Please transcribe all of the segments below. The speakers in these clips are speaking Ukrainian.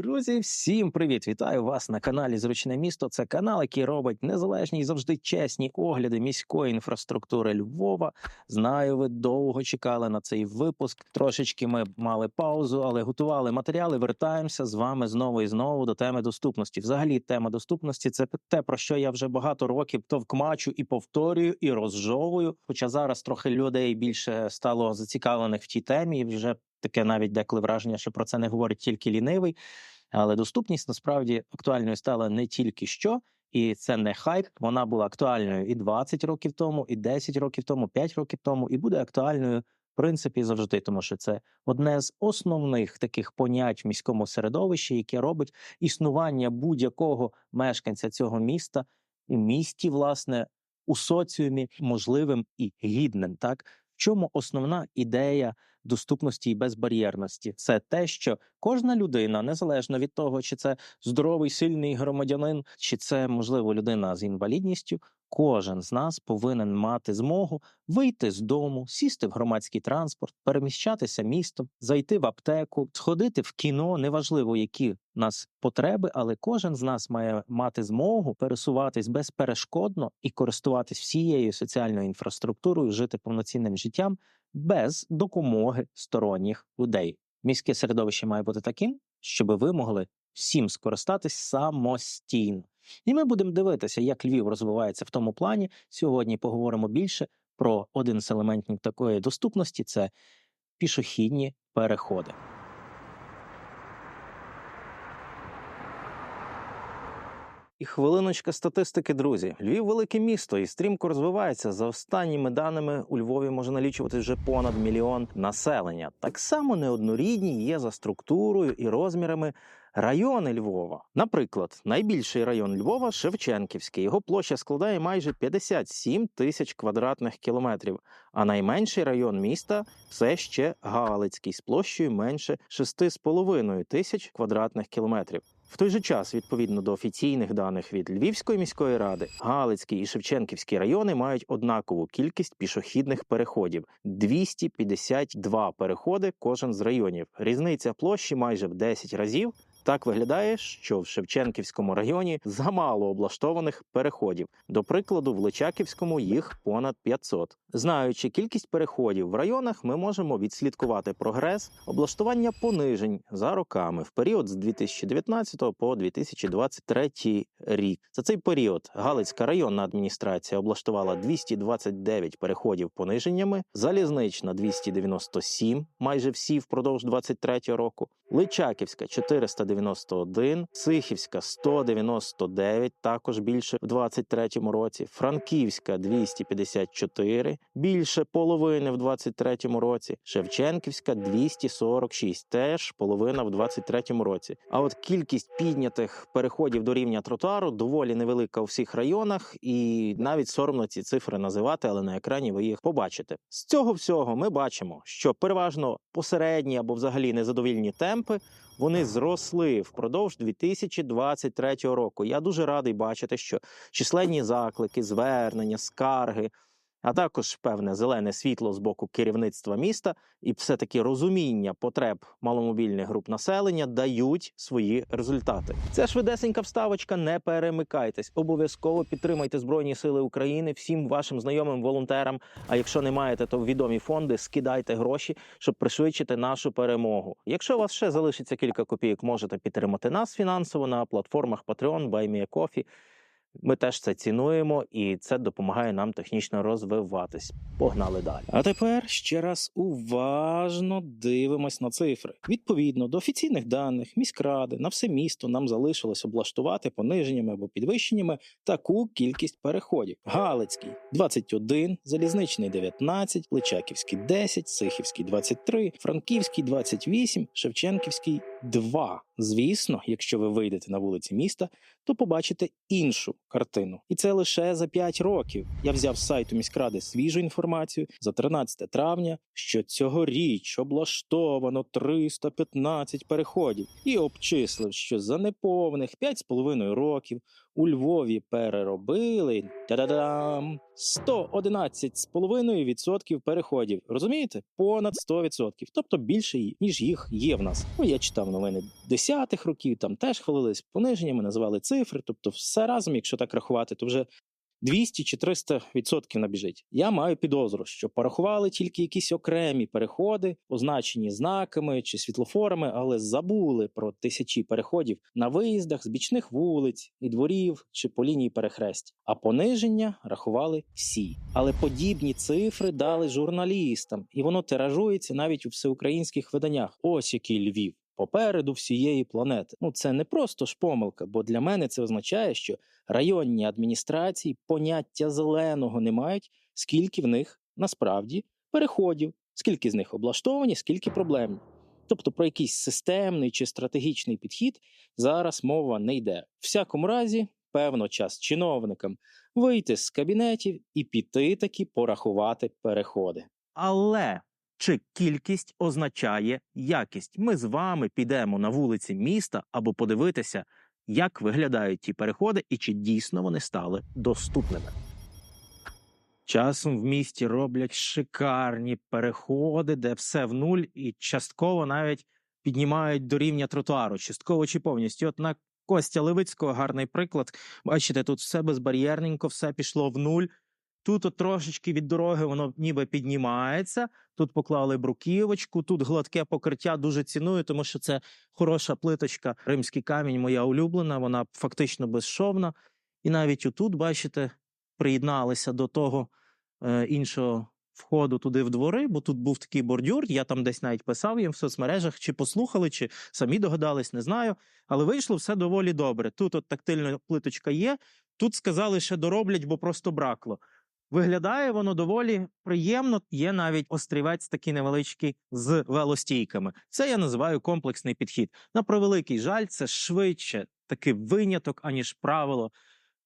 Друзі, всім привіт! Вітаю вас на каналі Зручне місто. Це канал, який робить незалежні і завжди чесні огляди міської інфраструктури Львова. Знаю, ви довго чекали на цей випуск. Трошечки ми мали паузу, але готували матеріали. Вертаємося з вами знову і знову до теми доступності. Взагалі, тема доступності це те, про що я вже багато років товкмачу і повторюю, і розжовую. Хоча зараз трохи людей більше стало зацікавлених в тій темі, і вже таке навіть деколи враження, що про це не говорить тільки лінивий. Але доступність насправді актуальною стала не тільки що, і це не хайп. Вона була актуальною і 20 років тому, і 10 років тому, 5 років тому, і буде актуальною в принципі завжди, тому що це одне з основних таких понять в міському середовищі, яке робить існування будь-якого мешканця цього міста і місті, власне, у соціумі можливим і гідним. Так чому основна ідея доступності і безбар'єрності? Це те, що кожна людина, незалежно від того, чи це здоровий сильний громадянин, чи це можливо людина з інвалідністю. Кожен з нас повинен мати змогу вийти з дому, сісти в громадський транспорт, переміщатися містом, зайти в аптеку, сходити в кіно. Неважливо, які нас потреби, але кожен з нас має мати змогу пересуватись безперешкодно і користуватись всією соціальною інфраструктурою, жити повноцінним життям без допомоги сторонніх людей. Міське середовище має бути таким, щоб ви могли всім скористатись самостійно. І ми будемо дивитися, як Львів розвивається в тому плані. Сьогодні поговоримо більше про один з елементів такої доступності це пішохідні переходи. І хвилиночка статистики, друзі. Львів велике місто і стрімко розвивається. За останніми даними у Львові може налічувати вже понад мільйон населення. Так само неоднорідні є за структурою і розмірами райони Львова. Наприклад, найбільший район Львова Шевченківський. Його площа складає майже 57 тисяч квадратних кілометрів. А найменший район міста все ще Галицький з площею менше 6,5 тисяч квадратних кілометрів. В той же час, відповідно до офіційних даних від Львівської міської ради, Галицький і Шевченківський райони мають однакову кількість пішохідних переходів 252 переходи кожен з районів. Різниця площі майже в 10 разів. Так виглядає, що в Шевченківському районі замало облаштованих переходів. До прикладу, в Личаківському їх понад 500. Знаючи кількість переходів в районах, ми можемо відслідкувати прогрес облаштування понижень за роками в період з 2019 по 2023 рік. За цей період Галицька районна адміністрація облаштувала 229 переходів пониженнями, залізнична 297, майже всі впродовж 23 року. Личаківська 491, Сихівська 199, також більше в 23-му році, Франківська 254, більше половини в 23-му році, Шевченківська 246, теж половина в 23-му році. А от кількість піднятих переходів до рівня тротуару доволі невелика у всіх районах, і навіть соромно ці цифри називати, але на екрані ви їх побачите. З цього всього ми бачимо, що переважно посередні або взагалі незадовільні темпи. Вони зросли впродовж 2023 року. Я дуже радий бачити, що численні заклики, звернення, скарги, а також певне зелене світло з боку керівництва міста і все-таки розуміння потреб маломобільних груп населення дають свої результати. Це швидесенька вставочка. Не перемикайтесь. Обов'язково підтримайте Збройні Сили України всім вашим знайомим волонтерам. А якщо не маєте, то відомі фонди скидайте гроші, щоб пришвидшити нашу перемогу. Якщо у вас ще залишиться кілька копійок, можете підтримати нас фінансово на платформах Patreon, BuyMeACoffee. Ми теж це цінуємо, і це допомагає нам технічно розвиватись. Погнали далі. А тепер ще раз уважно дивимось на цифри. Відповідно до офіційних даних міськради на все місто нам залишилось облаштувати пониженнями або підвищеннями таку кількість переходів: Галицький 21, Залізничний 19, Личаківський 10, Сихівський 23, Франківський 28, Шевченківський 2. Звісно, якщо ви вийдете на вулиці міста, то побачите іншу картину. І це лише за 5 років. Я взяв з сайту міськради свіжу інформацію за 13 травня, що цьогоріч облаштовано 315 переходів і обчислив, що за неповних 5,5 років У Львові переробили та-да-дам, 111,5% переходів. Розумієте? Понад 100%. Тобто більше, ніж їх є в нас. Ну, я читав новини десятих років, там теж хвалились пониженнями, називали цифри. Тобто, все разом, якщо так рахувати, то вже 200 чи 300 відсотків набіжить. Я маю підозру, що порахували тільки якісь окремі переходи, означені знаками чи світлофорами, але забули про тисячі переходів на виїздах з бічних вулиць і дворів чи по лінії перехресть. А пониження рахували всі. Але подібні цифри дали журналістам, і воно тиражується навіть у всеукраїнських виданнях. Ось який Львів. Попереду всієї планети. Ну це не просто ж помилка, бо для мене це означає, що районні адміністрації поняття зеленого не мають, скільки в них насправді переходів, скільки з них облаштовані, скільки проблемні. Тобто про якийсь системний чи стратегічний підхід зараз мова не йде. В всякому разі, певно, час чиновникам вийти з кабінетів і піти таки порахувати переходи. Але чи кількість означає якість? Ми з вами підемо на вулиці міста або подивитися, як виглядають ті переходи і чи дійсно вони стали доступними. Часом в місті роблять шикарні переходи, де все в нуль, і частково навіть піднімають до рівня тротуару, частково чи повністю. От на Костя Левицького гарний приклад. Бачите, тут все безбар'єрненько, все пішло в нуль. Тут от трошечки від дороги воно ніби піднімається. Тут поклали бруківочку, тут гладке покриття дуже ціную, тому що це хороша плиточка. Римський камінь, моя улюблена, вона фактично безшовна. І навіть отут, бачите, приєдналися до того е, іншого входу туди в двори, бо тут був такий бордюр. Я там десь навіть писав їм в соцмережах, чи послухали, чи самі догадались, не знаю. Але вийшло все доволі добре. Тут от тактильна плиточка є. Тут сказали, ще дороблять, бо просто бракло. Виглядає воно доволі приємно. Є навіть острівець такий невеличкий з велостійками. Це я називаю комплексний підхід. На превеликий жаль, це швидше такий виняток, аніж правило.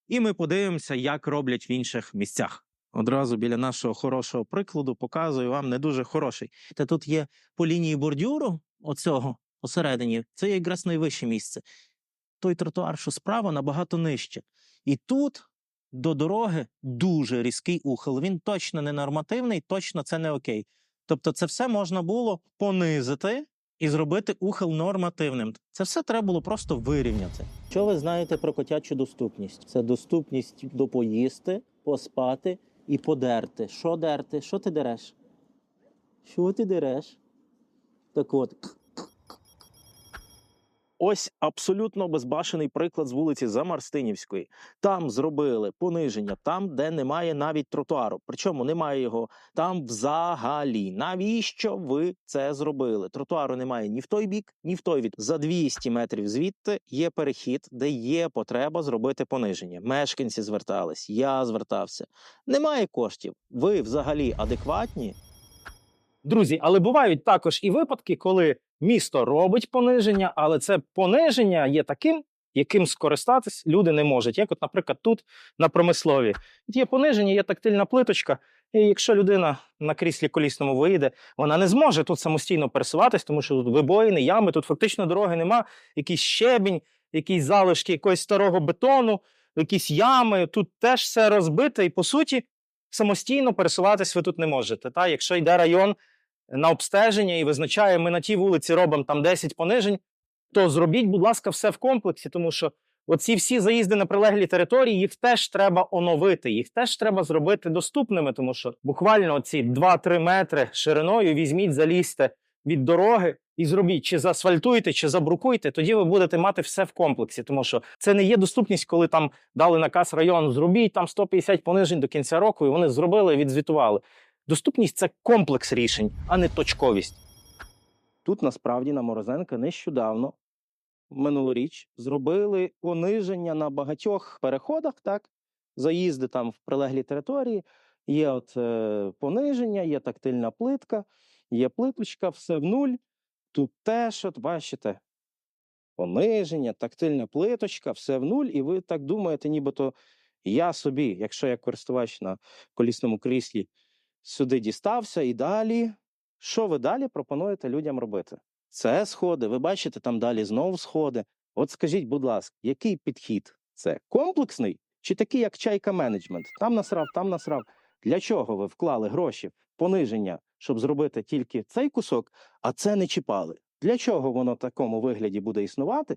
І ми подивимося, як роблять в інших місцях. Одразу біля нашого хорошого прикладу показую вам не дуже хороший. Та тут є по лінії бордюру, оцього посередині, це є якраз найвище місце. Той тротуар, що справа, набагато нижче. І тут до дороги дуже різкий ухил. Він точно не нормативний, точно це не окей. Тобто, це все можна було понизити і зробити ухил нормативним. Це все треба було просто вирівняти. Що ви знаєте про котячу доступність? Це доступність до поїсти, поспати і подерти. Що дерти? Що ти дереш? Що ти дереш? Так от. Ось абсолютно безбашений приклад з вулиці Замарстинівської. Там зробили пониження, там, де немає навіть тротуару. Причому немає його там взагалі. Навіщо ви це зробили? Тротуару немає ні в той бік, ні в той від. За 200 метрів звідти є перехід, де є потреба зробити пониження. Мешканці звертались, я звертався. Немає коштів. Ви взагалі адекватні? Друзі, але бувають також і випадки, коли місто робить пониження, але це пониження є таким, яким скористатись люди не можуть. Як, от, наприклад, тут на промислові є пониження, є тактильна плиточка. І якщо людина на кріслі колісному виїде, вона не зможе тут самостійно пересуватись, тому що тут вибоїни, ями, тут фактично дороги нема, якийсь щебінь, якісь залишки якогось старого бетону, якісь ями. Тут теж все розбите, і по суті самостійно пересуватись ви тут не можете. Та? Якщо йде район на обстеження і визначає, ми на тій вулиці робимо там 10 понижень, то зробіть, будь ласка, все в комплексі, тому що оці всі заїзди на прилеглі території, їх теж треба оновити, їх теж треба зробити доступними, тому що буквально ці 2-3 метри шириною візьміть, залізьте від дороги і зробіть, чи заасфальтуйте, чи забрукуйте, тоді ви будете мати все в комплексі, тому що це не є доступність, коли там дали наказ району, зробіть там 150 понижень до кінця року, і вони зробили, відзвітували. Доступність це комплекс рішень, а не точковість. Тут насправді на Морозенка нещодавно, минулоріч, зробили пониження на багатьох переходах, так? Заїзди там в прилеглі території. Є от е, пониження, є тактильна плитка, є плиточка, все в нуль. Тут теж, от бачите, пониження, тактильна плиточка, все в нуль, і ви так думаєте, нібито я собі, якщо я користувач на колісному кріслі, сюди дістався і далі. Що ви далі пропонуєте людям робити? Це сходи. Ви бачите, там далі знову сходи. От скажіть, будь ласка, який підхід? Це комплексний чи такий, як чайка менеджмент? Там насрав, там насрав. Для чого ви вклали гроші пониження, щоб зробити тільки цей кусок, а це не чіпали? Для чого воно в такому вигляді буде існувати?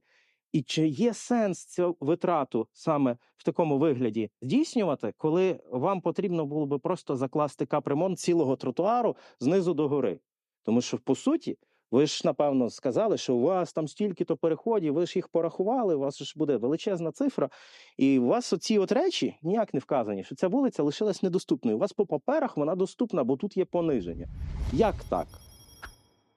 І чи є сенс цю витрату саме в такому вигляді здійснювати, коли вам потрібно було би просто закласти капремонт цілого тротуару знизу до гори? Тому що, по суті, ви ж напевно сказали, що у вас там стільки-то переходів, ви ж їх порахували, у вас ж буде величезна цифра, і у вас оці от речі ніяк не вказані, що ця вулиця лишилась недоступною. У вас по паперах вона доступна, бо тут є пониження. Як так?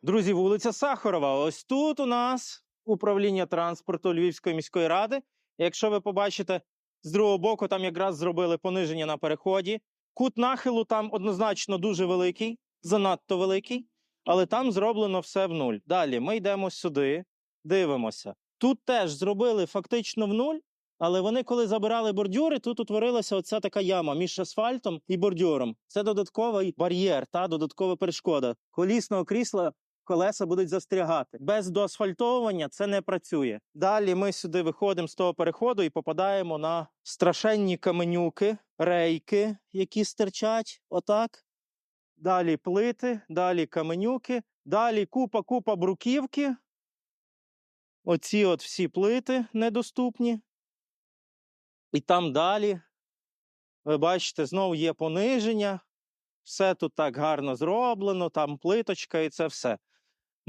Друзі, вулиця Сахарова. Ось тут у нас управління транспорту Львівської міської ради. Якщо ви побачите з другого боку, там якраз зробили пониження на переході. Кут нахилу там однозначно дуже великий, занадто великий, але там зроблено все в нуль. Далі ми йдемо сюди, дивимося. Тут теж зробили фактично в нуль, але вони, коли забирали бордюри, тут утворилася оця така яма між асфальтом і бордюром. Це додатковий бар'єр, та додаткова перешкода. Колісного крісла колеса будуть застрягати. Без доасфальтовування це не працює. Далі ми сюди виходимо з того переходу і попадаємо на страшенні каменюки, рейки, які стирчать. Отак. Далі плити, далі каменюки, далі купа-купа бруківки. Оці от всі плити недоступні. І там далі, ви бачите, знову є пониження. Все тут так гарно зроблено, там плиточка і це все.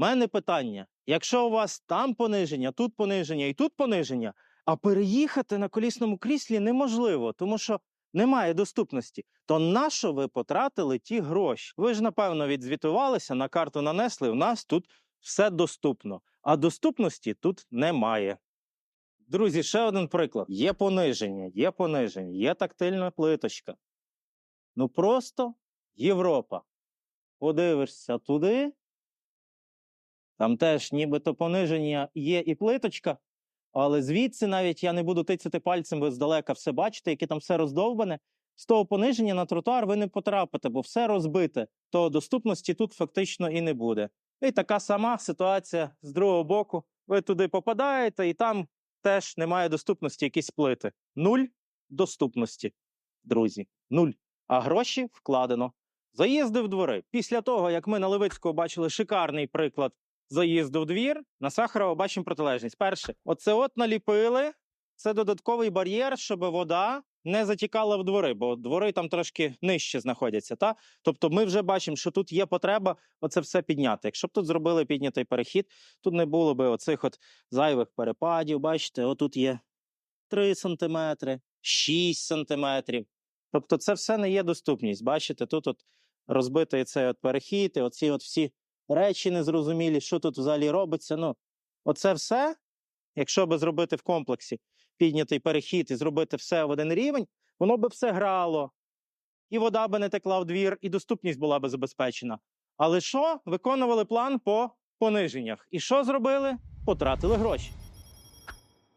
У мене питання: якщо у вас там пониження, тут пониження і тут пониження, а переїхати на колісному кріслі неможливо, тому що немає доступності, то на що ви потратили ті гроші? Ви ж, напевно, відзвітувалися, на карту нанесли, у нас тут все доступно, а доступності тут немає. Друзі, ще один приклад: є пониження, є пониження, є тактильна плиточка. Ну просто Європа. Подивишся туди. Там теж нібито пониження є і плиточка, але звідси навіть я не буду тицяти пальцем, ви здалека все бачите, яке там все роздовбане. З того пониження на тротуар ви не потрапите, бо все розбите, то доступності тут фактично і не буде. І така сама ситуація з другого боку. Ви туди попадаєте, і там теж немає доступності якісь плити. Нуль доступності, друзі. Нуль. А гроші вкладено. Заїзди в двори. Після того, як ми на Левицького бачили шикарний приклад заїзду в двір, на Сахарова бачимо протилежність. Перше, оце от наліпили. Це додатковий бар'єр, щоб вода не затікала в двори, бо двори там трошки нижче знаходяться. Та? Тобто ми вже бачимо, що тут є потреба оце все підняти. Якщо б тут зробили піднятий перехід, тут не було б оцих от зайвих перепадів. Бачите, отут є 3 сантиметри, 6 сантиметрів. Тобто це все не є доступність. Бачите, тут от розбитий цей от перехід, і оці от всі речі незрозумілі, що тут взагалі робиться. Ну, оце все, якщо би зробити в комплексі піднятий перехід і зробити все в один рівень, воно би все грало, і вода би не текла в двір, і доступність була би забезпечена. Але що? Виконували план по пониженнях. І що зробили? Потратили гроші.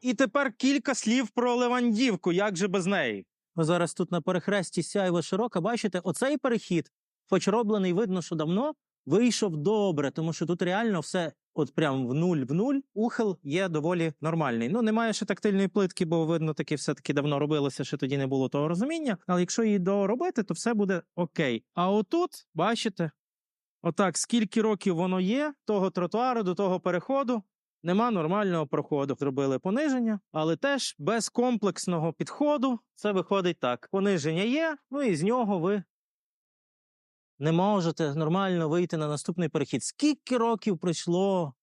І тепер кілька слів про Левандівку, як же без неї. Ви зараз тут на перехресті сяйва широка, бачите, оцей перехід, хоч роблений, видно, що давно, вийшов добре, тому що тут реально все от прям в нуль в нуль. Ухил є доволі нормальний. Ну, немає ще тактильної плитки, бо видно, таки все-таки давно робилося, що тоді не було того розуміння. Але якщо її доробити, то все буде окей. А отут, бачите, отак, скільки років воно є, того тротуару до того переходу. Нема нормального проходу. Зробили пониження, але теж без комплексного підходу це виходить так. Пониження є, ну і з нього ви не можете нормально вийти на наступний перехід. Скільки років пройшло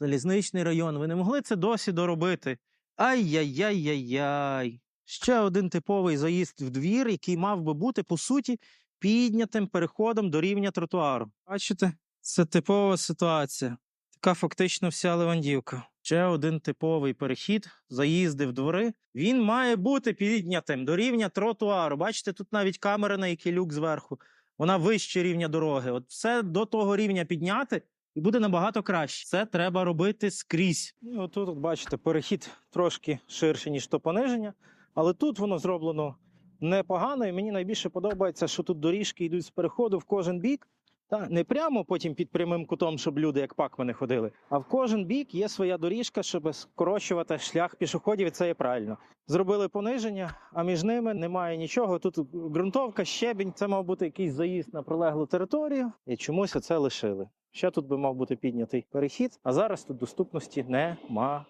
залізничний район? Ви не могли це досі доробити? Ай-яй-яй-яй-яй. Ще один типовий заїзд в двір, який мав би бути, по суті, піднятим переходом до рівня тротуару. Бачите, це типова ситуація. Така фактично вся Левандівка. Ще один типовий перехід, заїзди в двори. Він має бути піднятим до рівня тротуару. Бачите, тут навіть камера на який люк зверху. Вона вище рівня дороги. От все до того рівня підняти, і буде набагато краще. Це треба робити скрізь. І отут, от бачите, перехід трошки ширше, ніж то пониження, але тут воно зроблено непогано, і мені найбільше подобається, що тут доріжки йдуть з переходу в кожен бік. Та не прямо потім під прямим кутом, щоб люди як пакмани ходили. А в кожен бік є своя доріжка, щоб скорочувати шлях пішоходів. і Це є правильно. Зробили пониження, а між ними немає нічого. Тут ґрунтовка, щебінь. Це мав бути якийсь заїзд на прилеглу територію, і чомусь оце лишили. Ще тут би мав бути піднятий перехід, а зараз тут доступності немає.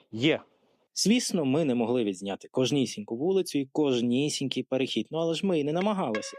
Звісно, ми не могли відзняти кожнісіньку вулицю і кожнісінький перехід. Ну але ж ми і не намагалися.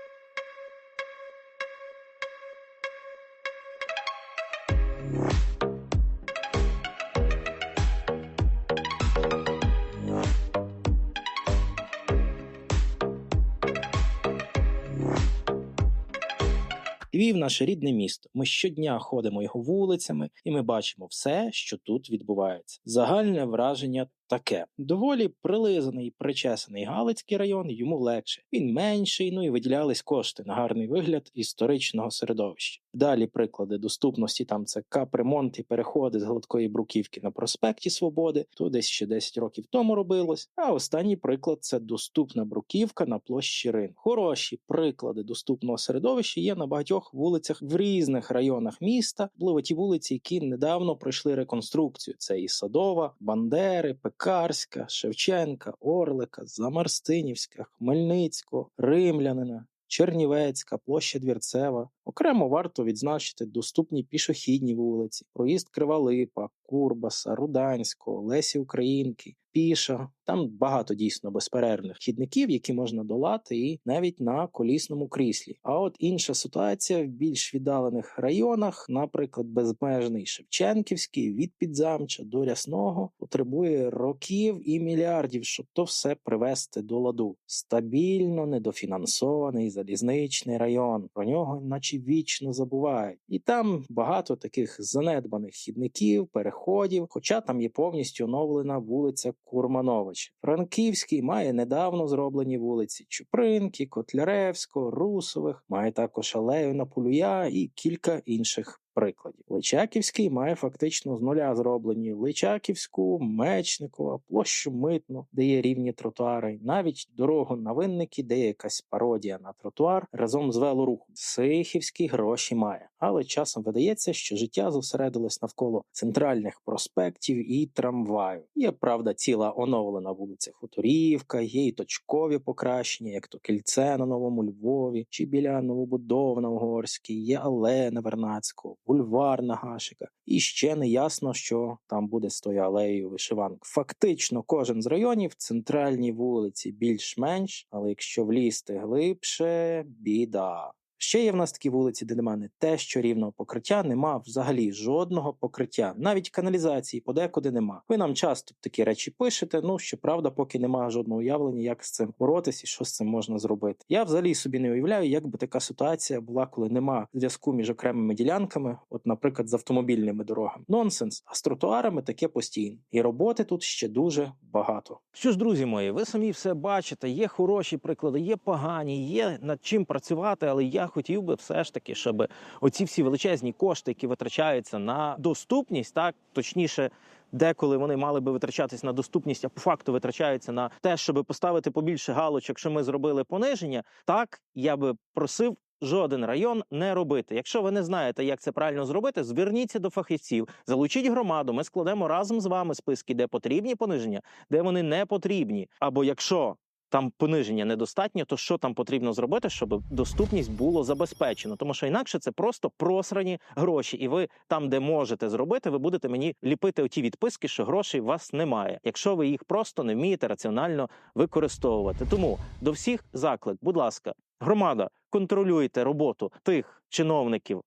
Львів наше рідне місто. Ми щодня ходимо його вулицями, і ми бачимо все, що тут відбувається. Загальне враження таке: доволі прилизаний, причесаний Галицький район, йому легше. Він менший, ну і виділялись кошти на гарний вигляд історичного середовища. Далі приклади доступності там це капремонт і переходи з гладкої бруківки на проспекті Свободи. То десь ще 10 років тому робилось. А останній приклад це доступна бруківка на площі Рин. Хороші приклади доступного середовища є на багатьох вулицях в різних районах міста. Були ті вулиці, які недавно пройшли реконструкцію. Це і Садова, Бандери, Пекарська, Шевченка, Орлика, Замарстинівська, Хмельницького, Римлянина. Чернівецька, площа Двірцева. Окремо варто відзначити доступні пішохідні вулиці, проїзд Кривалипа, Курбаса, Руданського, Лесі Українки, Піша. Там багато дійсно безперервних хідників, які можна долати, і навіть на колісному кріслі. А от інша ситуація в більш віддалених районах, наприклад, безмежний Шевченківський від Підзамча до Рясного, потребує років і мільярдів, щоб то все привести до ладу. Стабільно недофінансований залізничний район. Про нього, наче вічно забувають, і там багато таких занедбаних хідників, переходів. Хоча там є повністю оновлена вулиця Курмановича. Франківський має недавно зроблені вулиці Чупринки, Котляревського, Русових, має також алею на Полюя і кілька інших. Прикладів Личаківський має фактично з нуля зроблені Личаківську, Мечникова, площу Митну, де є рівні тротуари, навіть дорогу на винники, де є якась пародія на тротуар разом з велорухом. Сихівський гроші має, але часом видається, що життя зосередилось навколо центральних проспектів і трамваю. Є правда ціла оновлена вулиця Хуторівка, є і точкові покращення, як то кільце на новому Львові чи біля новобудов на Угорській, є алея на Вернацького бульвар на Гашика. І ще не ясно, що там буде з тою алеєю вишиванок. Фактично, кожен з районів центральні вулиці більш-менш, але якщо влізти глибше, біда. Ще є в нас такі вулиці, де нема не те, що рівного покриття, нема взагалі жодного покриття, навіть каналізації подекуди нема. Ви нам часто такі речі пишете. Ну щоправда, поки немає жодного уявлення, як з цим боротися що з цим можна зробити. Я взагалі собі не уявляю, як би така ситуація була, коли нема зв'язку між окремими ділянками, от, наприклад, з автомобільними дорогами. Нонсенс, а з тротуарами таке постійно. І роботи тут ще дуже багато. Що ж, друзі мої, ви самі все бачите. Є хороші приклади, є погані, є над чим працювати, але я хотів би все ж таки, щоб оці всі величезні кошти, які витрачаються на доступність, так точніше. Деколи вони мали би витрачатись на доступність, а по факту витрачаються на те, щоб поставити побільше галочок, що ми зробили пониження. Так я би просив жоден район не робити. Якщо ви не знаєте, як це правильно зробити, зверніться до фахівців, залучіть громаду. Ми складемо разом з вами списки, де потрібні пониження, де вони не потрібні. Або якщо там пониження недостатньо, то що там потрібно зробити, щоб доступність було забезпечено? Тому що інакше це просто просрані гроші, і ви там, де можете зробити, ви будете мені ліпити оті відписки, що грошей у вас немає, якщо ви їх просто не вмієте раціонально використовувати. Тому до всіх заклик, будь ласка, громада, контролюйте роботу тих чиновників.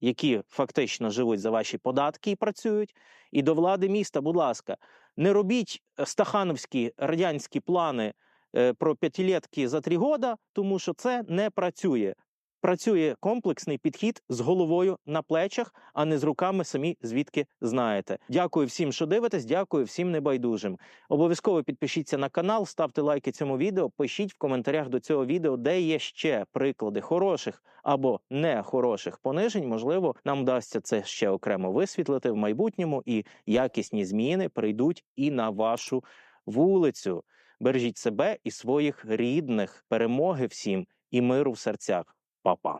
Які фактично живуть за ваші податки і працюють, і до влади міста, будь ласка, не робіть стахановські радянські плани про п'ятилетки за три года, тому що це не працює. Працює комплексний підхід з головою на плечах, а не з руками самі звідки знаєте. Дякую всім, що дивитесь. Дякую всім небайдужим. Обов'язково підпишіться на канал, ставте лайки цьому відео. Пишіть в коментарях до цього відео, де є ще приклади хороших або не хороших понижень. Можливо, нам вдасться це ще окремо висвітлити в майбутньому, і якісні зміни прийдуть і на вашу вулицю. Бережіть себе і своїх рідних, перемоги всім і миру в серцях. Па-па.